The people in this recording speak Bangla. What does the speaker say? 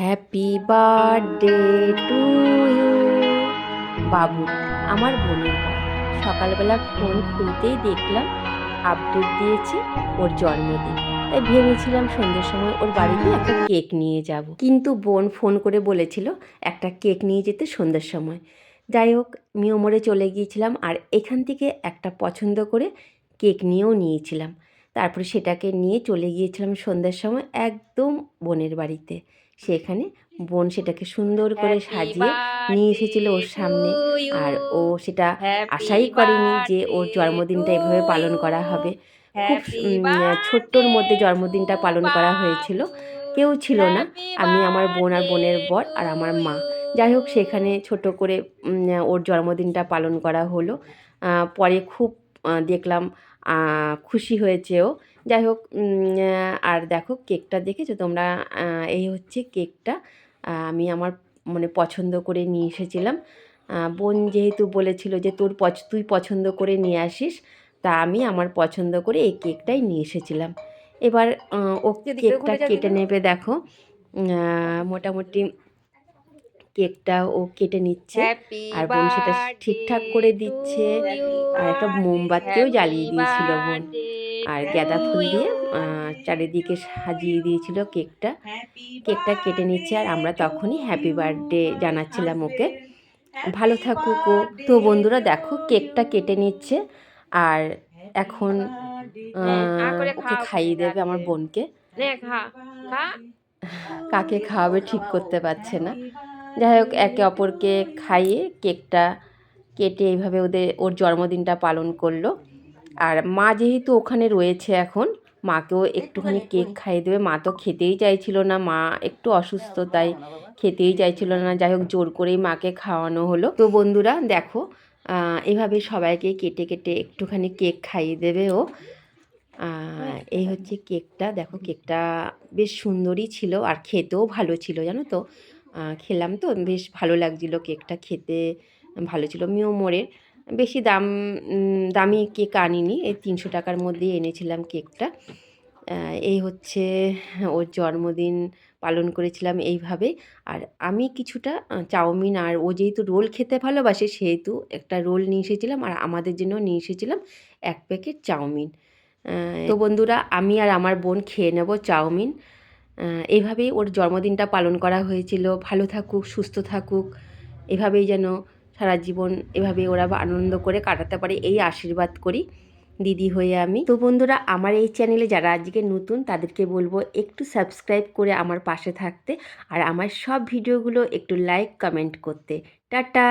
হ্যাপি বার্থডে টু ইউ বাবু, আমার বোনের সকালবেলা ফোন খুলতেই দেখলাম আপডেট দিয়েছে ওর জন্মদিন। তাই ভেবেছিলাম সন্ধ্যের সময় ওর বাড়িতে একটা কেক নিয়ে যাব। কিন্তু বোন ফোন করে বলেছিল একটা কেক নিয়ে যেতে সন্ধ্যের সময়। যাই হোক মিওমোড়ে চলে গিয়েছিলাম আর এখান থেকে একটা পছন্দ করে কেক নিয়েও নিয়েছিলাম। তারপরে সেটাকে নিয়ে চলে গিয়েছিলাম সন্ধ্যার সময় একদম বোনের বাড়িতে। সেখানে বোন সেটাকে সুন্দর করে সাজিয়ে নিয়ে এসেছিল ওর সামনে। আর ও সেটা আশাই করেনি যে ওর জন্মদিনটা এভাবে পালন করা হবে। খুব ছোট্টর মধ্যে জন্মদিনটা পালন করা হয়েছিল। কেউ ছিল না। আমি আমার বোন আর বোনের বর আর আমার মা। যাই হোক সেখানে ছোট করে ওর জন্মদিনটা পালন করা হলো। পরে খুব দেখলাম খুশি হয়েছে ও যাই হোক আর দেখো কেকটা দেখেছ তোমরা এই হচ্ছে কেকটা আমি আমার মানে পছন্দ করে নিয়ে এসেছিলাম। বোন যেহেতু বলেছিল যে তোর পছ তুই পছন্দ করে নিয়ে আসিস তা আমি আমার পছন্দ করে এই কেকটাই নিয়ে এসেছিলাম। এবার ও কেকটা কেটে নেবে দেখো। মোটামুটি কেকটা ও কেটে নিচ্ছে আর বোন সেটা ঠিকঠাক করে দিচ্ছে। আর একটা মোমবাতিও জ্বালিয়ে দিয়েছিল বোন। আর গাঁদা ফুল দিয়ে চারিদিকে সাজিয়ে দিয়েছিল কেকটা। কেকটা কেটে নিচ্ছে আর আমরা তখনই হ্যাপি বার্থডে জানাচ্ছিলাম ওকে। ভালো থাকুক ও তো বন্ধুরা দেখো কেকটা কেটে নিচ্ছে আর এখন ওকে খাইয়ে দেবে আমার বোনকে। কাকে খাওয়াবে ঠিক করতে পারছে না। যাই হোক একে অপরকে খাইয়ে কেকটা কেটে এইভাবে ওদের ওর জন্মদিনটা পালন করল। আর মা যেহেতু ওখানে রয়েছে এখন মাকেও একটুখানি কেক খাইয়ে দেবে। মা তো খেতেই চাইছিল না মা একটু অসুস্থ তাই খেতেই চাইছিল না। যাই হোক জোর করেই মাকে খাওয়ানো হলো। তো বন্ধুরা দেখো এভাবে সবাইকে কেটে কেটে একটুখানি কেক খাইয়ে দেবে ও। এই হচ্ছে কেকটা। দেখো কেকটা বেশ সুন্দরই ছিল আর খেতেও ভালো ছিল জানো তো? খেলাম তো বেশ ভালো লাগছিল কেকটা খেতে। ভালো ছিল। মিও মোড়ের বেশি দাম দামি কেক আনিনি। এই তিনশো টাকার মধ্যেই এনেছিলাম কেকটা। এই হচ্ছে ওর জন্মদিন পালন করেছিলাম এইভাবে। আর আমি কিছুটা চাউমিন আর ও যেহেতু রোল খেতে ভালোবাসে, সেহেতু একটা রোল নিয়ে এসেছিলাম আর আমাদের জন্য নিয়ে এসেছিলাম এক প্যাকেট চাউমিন। তো বন্ধুরা, আমি আর আমার বোন খেয়ে নেব চাউমিন। এইভাবেই ওর জন্মদিনটা পালন করা হয়েছিল। ভালো থাকুক, সুস্থ থাকুক। এভাবেই যেন সারা জীবন এভাবে ওরা আনন্দ করে কাটাতে পারে, এই আশীর্বাদ করি দিদি হয়ে আমি। তো বন্ধুরা, আমার এই চ্যানেলে যারা আজকে নতুন, তাদেরকে বলব একটু সাবস্ক্রাইব করে আমার পাশে থাকতে আর আমার সব ভিডিওগুলো একটু লাইক, কমেন্ট করতে। টাটা!